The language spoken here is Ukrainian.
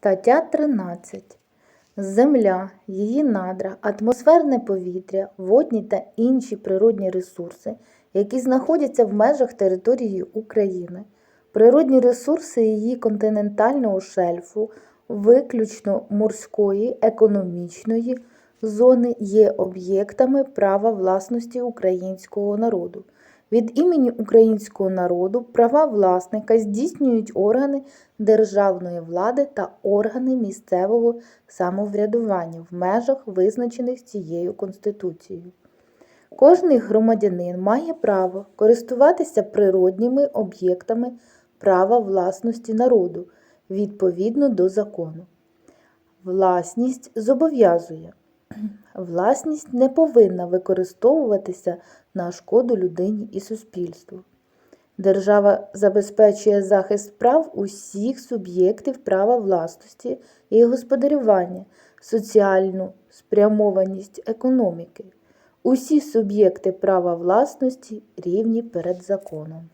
Стаття 13. Земля, її надра, атмосферне повітря, водні та інші природні ресурси, які знаходяться в межах території України, природні ресурси її континентального шельфу, виключно морської, економічної зони є об'єктами права власності українського народу. Від імені українського народу права власника здійснюють органи державної влади та органи місцевого самоврядування в межах, визначених цією Конституцією. Кожний громадянин має право користуватися природніми об'єктами права власності народу відповідно до закону. Власність зобов'язує. Власність не повинна використовуватися на шкоду людині і суспільству. Держава забезпечує захист прав усіх суб'єктів права власності і господарювання, соціальну спрямованість економіки. Усі суб'єкти права власності рівні перед законом.